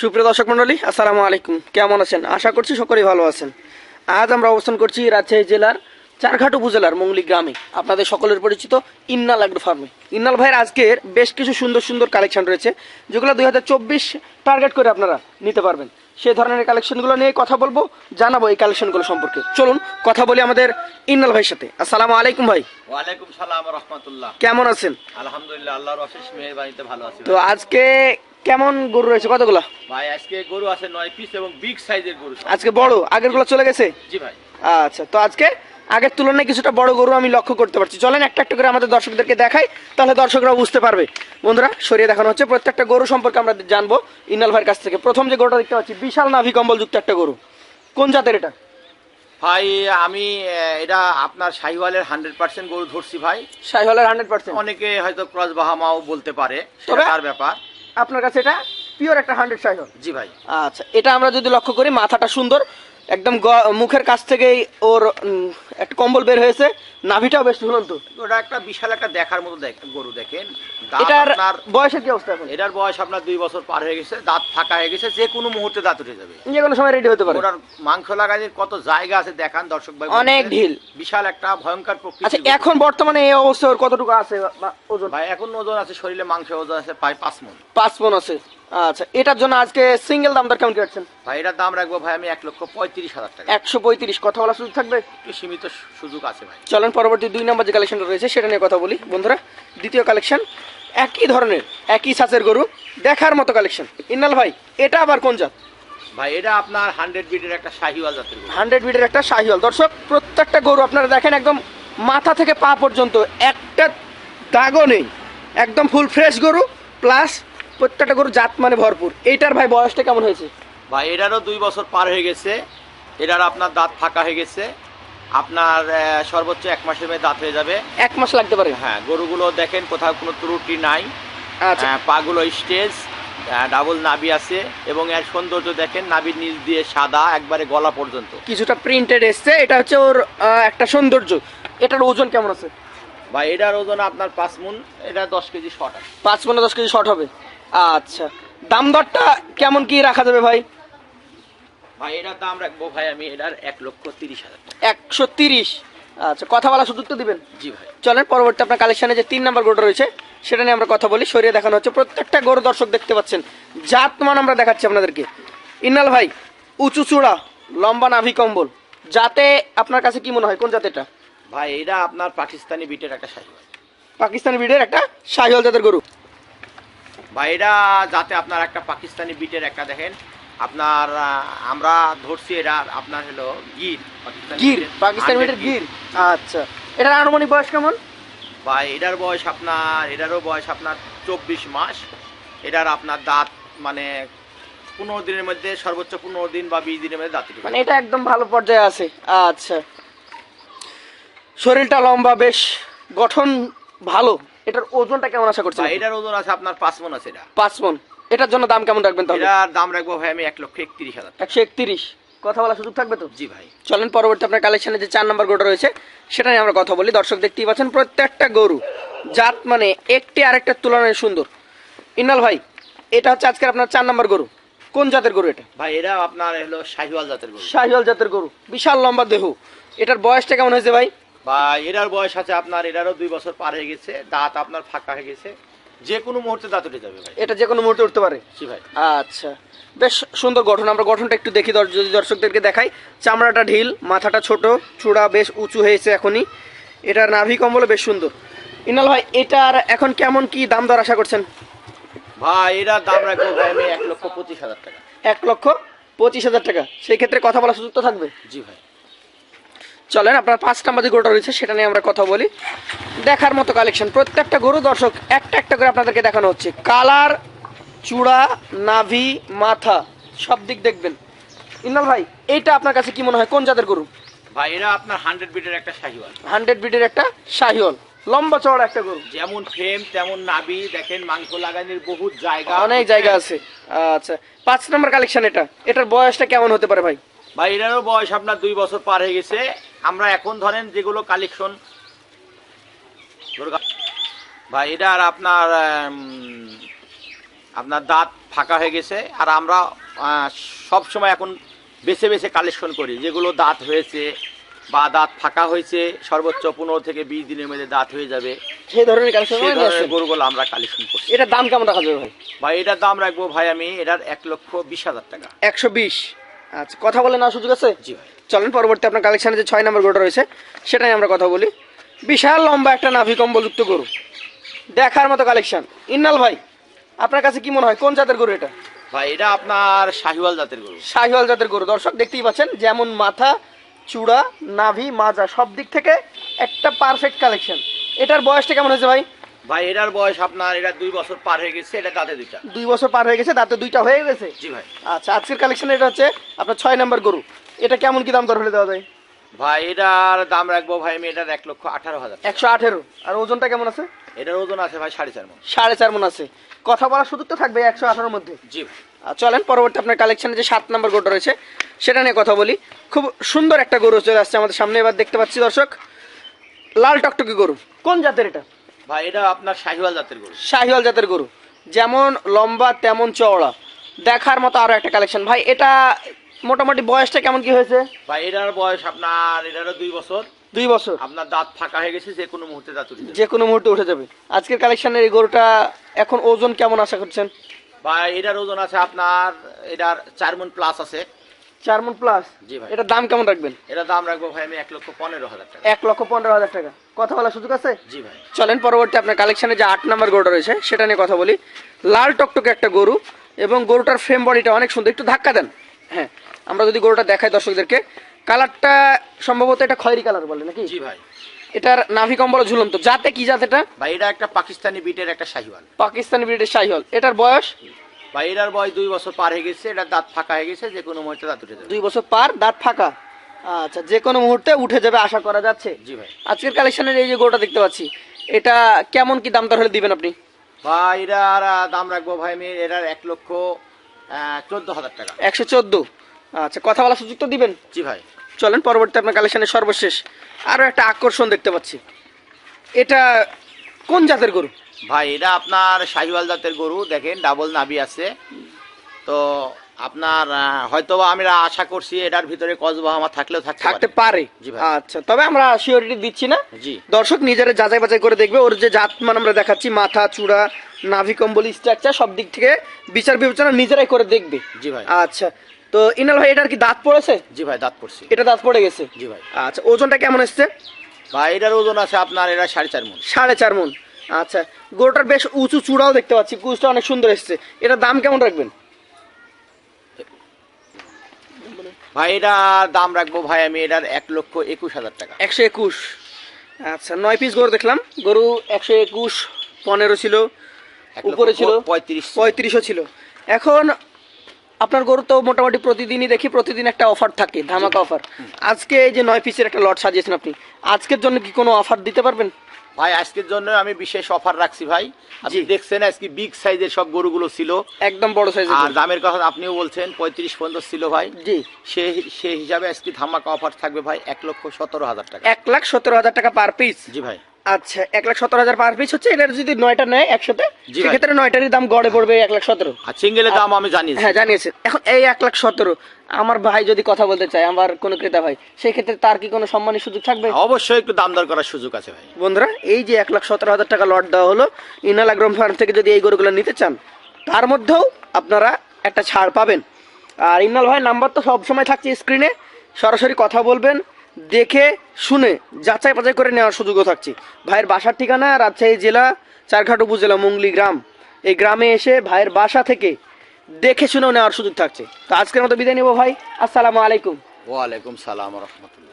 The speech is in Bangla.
সুপ্রিয় দর্শক মন্ডলী আসসালামু আলাইকুম। কেমন আছেন? আশা করছি সকলেই ভালো আছেন। আজ আমরা অবস্থান করছি রাজশাহী জেলার চারঘাট উপজেলার মঙ্গলি গ্রামে। আপনাদের সকলের পরিচিত ইন্নাল আগ্রো ফার্মে ইন্নাল ভাইয়ের আজকের বেশ কিছু সুন্দর সুন্দর কালেকশন রয়েছে যেগুলো দুই হাজার চব্বিশ টার্গেট করে আপনারা নিতে পারবেন। সেই ধরনের কালেকশনগুলো নিয়ে কথা বলব জানাব এই কালেকশনগুলো সম্পর্কে। চলুন কথা বলি আমাদের ইন্নাল ভাইয়ের সাথে। আসসালামু আলাইকুম ভাই। ওয়ালাইকুম সালাম রহমতুল্লাহ। কেমন আছেন? আলহামদুলিল্লাহ আল্লাহর অশেষ মেহরবানিতে ভালো আছি তো আজকে কেমন গরু রয়েছে? কতগুলো? ভাই আজকে গরু আছে নয় পিস এবং বিগ সাইজের গরু আজকে বড়? আগেরগুলো চলে গেছে? জি ভাই। আচ্ছা তো আজকে আগের তুলনায় কিছুটা বড় গরু আমি লক্ষ্য করতে পারছি। চলেন একটা একটা করে আমাদের দর্শকদেরকে দেখাই তাহলে দর্শকরা বুঝতে পারবে। বন্ধুরা সরিয়ে দেখানো হচ্ছে প্রত্যেকটা গরু সম্পর্কে আমরা জানব ইনাল ভাইয়ের কাছ থেকে। প্রথম যে গরুটা দেখতে পাচ্ছি বিশাল নাভি কম্বল যুক্ত একটা গরু। কোন জাতের এটা? ভাই আমি এটা আপনার শাহিওয়ালের হান্ড্রেড পার্সেন্ট গরু ধরছি ভাই। শাহিওয়ালের হান্ড্রেড পার্সেন্ট অনেকে হয়তো ক্রস বাহামাও বলতে পারে তার ব্যাপার। আপনার কাছে এটা পিওর একটা হান্ড্রেড সাইজ জি ভাই। আচ্ছা এটা আমরা যদি লক্ষ্য করি মাথাটা সুন্দর। একদম মুখের কাছ থেকেই ওর একটা কম্বল বের হয়েছে। নাভিটাও বেশ ঝুলন্ত। ওটা একটা বিশাল একটা দেখার মতো গরু দেখেন। এটার বয়সের কি অবস্থা এখন? এটার বয়স আপনার দুই বছর পার হয়ে গেছে দাঁত ফাঁকা হয়ে গেছে যে কোনো মুহূর্তে দাঁত উঠে যাবে। যে কোনো সময় রেডি হতে পারে। ওটার মাংস লাগানোর কত জায়গা আছে দেখান দর্শক ভাই অনেক ঢিল। বিশাল একটা ভয়ঙ্কর প্রকৃতি। আচ্ছা এখন বর্তমানে এই অবস্থা ওর কতটুকু আছে ওজন? ভাই এখন ওজন আছে শরীরে মাংস ওজন আছে প্রায় পাঁচ মন। পাঁচ মন আছে। আচ্ছা এটার জন্য আজকে সিঙ্গেল দাম দর কেমন কি রাখছেন? ভাই এটার দাম রাখব ভাই আমি এক লক্ষ পঁয়ত্রিশ হাজার টাকা। একশো পঁয়ত্রিশ কথা বলার সুযোগ থাকবে? একটু সীমিত সুযোগ আছে ভাই। চলেন পরবর্তী দুই নম্বর যে কালেকশনটা রয়েছে সেটা নিয়ে কথা বলি। বন্ধুরা দ্বিতীয় কালেকশন একই ধরনের একই সাচের গরু দেখার মতো কালেকশন ইন্নাল ভাই এটা আবার কোন জাত? ভাই এটা আপনার হান্ড্রেড বিটের একটা শাহিওয়াল জাতের হান্ড্রেড বিটের একটা শাহিওয়াল। দর্শক প্রত্যেকটা গরু আপনারা দেখেন একদম মাথা থেকে পা পর্যন্ত একটা দাগও নেই। একদম ফুল ফ্রেশ গরু প্লাস প্রত্যেকটা গরু জাত মানে ভরপুর। এইটার ভাই বয়সটা কেমন হয়েছে? ভাই এটারও দুই বছর পার হয়ে গেছে। এটার আপনার দাঁত ফাঁকা হয়ে গেছে। আপনার সর্বোচ্চ এক মাসের মধ্যে দাঁত হয়ে যাবে। এক মাস লাগতে পারে? হ্যাঁ গরুগুলো দেখেন কোথাও কোনো ত্রুটি নাই। আচ্ছা। পাগুলো স্টেজ ডাবল নাবি আছে এবং এর সৌন্দর্য দেখেন নাবির নিচ দিয়ে সাদা একবারে গলা পর্যন্ত। কিছুটা প্রিন্টেড এসছে এটা হচ্ছে ওর একটা সৌন্দর্য। এটার ওজন কেমন আছে? ভাই এটার ওজন আপনার পাঁচ মুন এটা দশ কেজি শর্ট পাঁচ পনেরো দশ কেজি শর্ট হবে। আচ্ছা। দাম দরটা কেমন কি রাখা যাবে ভাই? ভাই এটার দাম রাখব ভাই আমি এটার এক লক্ষ তিরিশ হাজার একশো তিরিশ। আচ্ছা কথা বলার সুযোগ তো দিবেন? জি ভাই। চলেন পরবর্তী আপনার কালেকশনে যে তিন নম্বর গরুটা রয়েছে সেটা নিয়ে আমরা কথা বলি সরিয়ে দেখানো হচ্ছে। প্রত্যেকটা গরু দর্শক দেখতে পাচ্ছেন জাত মান আমরা দেখাচ্ছি আপনাদেরকে। ইন্নাল ভাই উঁচু চূড়া লম্বা নাভি কম্বল। যাতে আপনার কাছে কি মনে হয়? কোন জাতেরটা? ভাই এটা আপনার পাকিস্তানি বিটের একটা শাহিওয়াল পাকিস্তানি ব্রিডের একটা শাহিওয়াল জাতের গরু। ভাই এটা যাতে আপনার একটা পাকিস্তানি বিটের একটা দেখেন আপনার আমরা ধরছি এটা আপনার হলো গির গির পাকিস্তানি 100 ব্রিডের গির। আচ্ছা এটার আনুমানিক বয়স কেমন? ভাই এটার বয়স আপনার এটারও বয়স আপনার চব্বিশ মাস। এটার আপনার দাঁত মানে পনেরো দিনের মধ্যে সর্বোচ্চ পনেরো দিন বা বিশ দিনের মধ্যে দাঁত মানে এটা একদম ভালো পর্যায়ে আছে। আচ্ছা শরীরটা লম্বা বেশ গঠন ভালো। এটার ওজনটা কেমন আশা করছেন এটার ওজন আছে আপনার পাঁচ মন আছে এটা। পাঁচ মন। এটার জন্য দাম কেমন রাখবেন তাহলে? এটার দাম রাখব ভাই আমি এক লক্ষ একত্রিশ হাজার। একশো একত্রিশ। কথা বলার সুযোগ থাকবে তো? জি ভাই। চলেন পরবর্তী আপনার কালেকশনে যে চার নম্বর গরুটা রয়েছে সেটা নিয়ে আমরা কথা বলি। দর্শক দেখতেই পাচ্ছেন প্রত্যেকটা গরু জাত মানে একটি আরেকটার তুলনায় সুন্দর। ইনাল ভাই এটা হচ্ছে আজকের আপনার চার নম্বর গরু। কোন জাতের গরু এটা? ভাই এটা আপনার হলো শাহিওয়াল জাতের গরু। শাহিওয়াল জাতের গরু। বিশাল লম্বা দেহ। এটার বয়সটা কেমন হয়েছে ভাই? বা এটার বয়স আছে আপনার এটারও দুই বছর পার হয়ে গেছে দাঁত আপনার ফাঁকা হয়ে গেছে যে কোনো মুহূর্তে দাঁত উঠে যাবে ভাই। এটা যে কোনো মুহূর্তে উঠতে পারে? জি ভাই। আচ্ছা বেশ সুন্দর গঠন আমরা গঠনটা একটু দেখি যদি দর্শকদেরকে দেখাই। চামড়াটা ঢিল মাথাটা ছোট চূড়া বেশ উঁচু হয়েছে এখনই। এটার নাভি কম্বল বেশ সুন্দর। ইনাল ভাই এটার এখন কেমন কি দাম দর আশা করছেন? ভাই এটার দাম রাখব ভাই আমি এক লক্ষ পঁচিশ হাজার টাকা। এক লক্ষ পঁচিশ হাজার টাকা। সেই ক্ষেত্রে কথা বলার সুযোগ তো থাকবে। জি ভাই। চলেন আপনার পাঁচ নাম্বার যে গরুটা রয়েছে সেটা নিয়ে আমরা কথা বলি। দেখার মতো কালেকশন প্রত্যেকটা গরু দর্শক একটা একটা করে আপনাদেরকে দেখানো হচ্ছে। কালার চূড়া নাভি মাথা সব দিক দেখবেন। ইনাল ভাই এইটা আপনার কাছে কি মনে হয়? কোন জাতের গরু? ভাই এরা আপনার হান্ড্রেড বিটের একটা শাহিওয়াল। হান্ড্রেড বিটের একটা শাহিওল লম্বা চড়া একটা গরু। যেমন ফ্রেম তেমন নাবি দেখেন মাংস লাগানোর বহুত জায়গা। অনেক জায়গা আছে। আচ্ছা পাঁচ নম্বর কালেকশন এটা। এটার বয়সটা কেমন হতে পারে ভাই? ভাই এটারও বয়স আপনার দুই বছর পার হয়ে গেছে। আমরা এখন ধরেন যেগুলো কালেকশন ভাই এটা আর আপনার আপনার দাঁত ফাঁকা হয়ে গেছে আর আমরা সব সময় এখন বেছে বেছে কালেকশন করি যেগুলো দাঁত হয়েছে বা দাঁত ফাঁকা হয়েছে সর্বোচ্চ পনেরো থেকে বিশ দিনের মধ্যে দাঁত হয়ে যাবে। সেই ধরনের কালেকশন সেই ধরনের গরুগুলো আমরা কালেকশন করছি। এটার দাম কেমন রাখা যাবে ভাই? ভাই এটার দাম রাখব ভাই আমি এটার এক লক্ষ বিশ হাজার টাকা। একশো বিশ। আচ্ছা কথা বলে না সুযোগ আছে? জি ভাই। চলেন পরবর্তী আপনার কালেকশানে যে ছয় নম্বর গরুটা রয়েছে সেটাই আমরা কথা বলি। বিশাল লম্বা একটা নাভি কম্বলযুক্ত গরু। দেখার মতো কালেকশন ইন্নাল ভাই আপনার কাছে কি মনে হয়? কোন জাতের গরু এটা? ভাই এটা আপনার শাহিওয়াল জাতের গরু। শাহিওয়াল জাতের গরু। দর্শক দেখতেই পাচ্ছেন যেমন মাথা চূড়া নাভি মাজা সব দিক থেকে একটা পারফেক্ট কালেকশন এটার বয়সটা কেমন হয়েছে ভাই? ভাই এটার বয়স আপনার এটা দুই বছর পার হয়ে গেছে এটা দাঁতে দুইটা। দুই বছর পার হয়ে গেছে তাতে দুইটা হয়ে গেছে? জি ভাই। আচ্ছা আজকের কালেকশন এটা হচ্ছে আপনার ছয় নম্বর গরু। এটা কেমন কি দাম দর হলে দেওয়া যায়? ভাই এটার দাম রাখব ভাই আমি এটার এক লক্ষ আঠারো হাজার একশো আঠেরো। আর ওজনটা কেমন আছে? এটার ওজন আছে ভাই সাড়ে চার মন। সাড়ে চার মন আছে। কথা বলার সুযোগ তো থাকবে একশো আঠারোর মধ্যে। জি চলেন পরবর্তী আপনার কালেকশনে যে সাত নম্বর গরুটা রয়েছে সেটা নিয়ে কথা বলি। খুব সুন্দর একটা গরু চলে আসছে আমাদের সামনে। এবার দেখতে পাচ্ছি দর্শক লাল টকটকে গরু। কোন জাতের এটা? ভাই এটা আপনার শাহিওয়াল জাতের গরু। শাহিওয়াল জাতের গরু। যেমন লম্বা তেমন চওড়া। দেখার মতো আরও একটা কালেকশন ভাই এটা মোটামুটি বয়সটা কেমন কি হয়েছে? ভাই এটার বয়স আপনার এটারও দুই বছর। দুই বছর। আপনার দাঁত ফাঁকা হয়ে গেছে যে কোনো মুহূর্তে দাঁত উঠে যে কোনো মুহূর্তে উঠে যাবে। আজকের কালেকশনের এই গরুটা এখন ওজন কেমন আশা করছেন? ভাই এটার ওজন আছে আপনার এটার চার মন প্লাস আছে। চার মন প্লাস জি ভাই। এটার দাম কেমন রাখবেন? এটার দাম রাখব ভাই আমি এক লক্ষ পনেরো হাজার টাকা। এক লক্ষ পনেরো হাজার টাকা। কথা বলার সুযোগ আছে? জি ভাই। চলেন পরবর্তী আপনার কালেকশনে যে আট নম্বর গরুটা রয়েছে সেটা নিয়ে কথা বলি। লাল টকটকে একটা গরু এবং গরুটার ফ্রেম বডিটা অনেক সুন্দর। একটু ধাক্কা দেন। হ্যাঁ আমরা যদি গরুটা দেখাই দর্শকদেরকে কালারটা সম্ভবত এটা খয়েরি কালার বলে নাকি? জি ভাই। এটার নাভি কম্বল ঝুলন্ত। জাতে কি জাত এটা? ভাই এটা একটা পাকিস্তানি বিটের একটা শাহিওয়াল। পাকিস্তানি ব্রিডের শাহিওয়াল। এটার বয়স? ভাই এটার বয়স দুই বছর পার হয়ে গেছে এটার দাঁত ফাঁকা হয়ে গেছে যে কোনো মুহূর্তে দাঁত উঠে যাবে। দুই বছর পার দাঁত ফাঁকা? আচ্ছা যে কোনো মুহূর্তে উঠে যাবে আশা করা যাচ্ছে? জি ভাই। আজকের কালেকশনের এই যে গরুটা দেখতে পাচ্ছি এটা কেমন কি দাম দর হলে দিবেন আপনি? ভাই এটার আহ, দাম রাখব ভাই আমি এটার এক লক্ষ চোদ্দ হাজার টাকা। একশো চোদ্দ। আচ্ছা কথা বলার সুযোগ তো দিবেন? জি ভাই। চলেন পরবর্তী আপনার কালেকশনের সর্বশেষ। আরও একটা আকর্ষণ দেখতে পাচ্ছি। এটা কোন জাতের গরু? ভাই এটা আপনার শাহিওয়াল জাতের গরু দেখেন ডাবল নাভি আছে। তো আপনার হয়তো আমরা আশা করছি এটার ভিতরে কসবা আমার থাকলেও থাকতে পারে। পারে। জি ভাই। আচ্ছা তবে আমরা শিওরিটি দিচ্ছি না। জি। দর্শক নিজেরা যাচাই বাছাই করে দেখবে ওর যে জাত মান আমরা দেখাচ্ছি মাথা চূড়া নাভি কম্বল স্ট্রাকচার সব দিক থেকে বিচার বিবেচনা নিজেরাই করে দেখবে। জি ভাই। আচ্ছা তো ইনাল ভাই এটার কি দাঁত পড়েছে? জি ভাই দাঁত পড়ছি। এটা দাঁত পড়ে গেছে? জি ভাই। আচ্ছা ওজনটা কেমন এসছে? ভাই এটার ওজন আছে আপনার এটা সাড়ে চার মন। সাড়ে চার মন। আচ্ছা গরুটার বেশ উঁচু চূড়াও দেখতে পাচ্ছি কুচটা অনেক সুন্দর এসছে। এটার দাম কেমন রাখবেন? ভাই এটার দাম রাখব ভাই আমি এটার এক লক্ষ একুশ হাজার টাকা। একশো একুশ। আচ্ছা নয় পিস গরু দেখলাম। গরু একশো একুশ পনেরো ছিল উপরে ছিল পঁয়ত্রিশ পঁয়ত্রিশও ছিল। এখন আপনার গরু তো মোটামুটি প্রতিদিনই দেখি প্রতিদিন একটা অফার থাকে ধামাকা অফার আজকে এই যে নয় পিসের একটা লট সাজিয়েছেন আপনি আজকের জন্য কি কোনো অফার দিতে পারবেন? ভাই আজকের জন্য আমি বিশেষ অফার রাখছি ভাই। আপনি। দেখছেন আজকে বিগ সাইজের সব গরুগুলো ছিল। একদম বড় সাইজ আর দামের কথা আপনিও বলছেন পঁয়ত্রিশ পর্যন্ত ছিল ভাই। জি। সে সেই হিসাবে আজকে ধামাকা অফার থাকবে ভাই এক লক্ষ সতেরো হাজার টাকা। এক লাখ সতেরো হাজার টাকা পার পিস জি ভাই। আচ্ছা এক লাখ সতেরো হাজার পার পিস হচ্ছে এটার যদি নয়টা নেয় একসাথে। সেক্ষেত্রে নয়টারই দাম গড়ে পড়বে এক লাখ সতেরো। সিঙ্গেলের দাম আমি জানি হ্যাঁ জানিয়েছে। এখন এই এক লাখ সতেরো আমার ভাই যদি কথা বলতে চায় আমার কোনো ক্রেতা ভাই সেই ক্ষেত্রে তার কি কোনো সম্মানের সুযোগ থাকবে? অবশ্যই একটু দাম দর করার সুযোগ আছে ভাই। বন্ধুরা এই যে এক লাখ সতেরো হাজার টাকা লট দেওয়া হলো ইনাল আগ্রম ফার্ম থেকে যদি এই গরুগুলো নিতে চান তার মধ্যেও আপনারা একটা ছাড় পাবেন। আর ইনাল ভাই নাম্বার তো সবসময় থাকছে স্ক্রিনে সরাসরি কথা বলবেন দেখে, শুনে, যাচাই বাছাই করে নেওয়ার সুযোগও থাকছে। ভাইয়ের বাসার ঠিকানা রাজশাহী জেলা, চারঘাট উপজেলা মুংলি গ্রাম। এই গ্রামে এসে ভাইয়ের বাসা থেকে দেখে শুনেও নেওয়ার সুযোগ থাকছে। তো আজকের মতো বিদায় নেব ভাই। আসসালামু আলাইকুম। ওয়ালাইকুম সালাম রহমতুল্লাহ।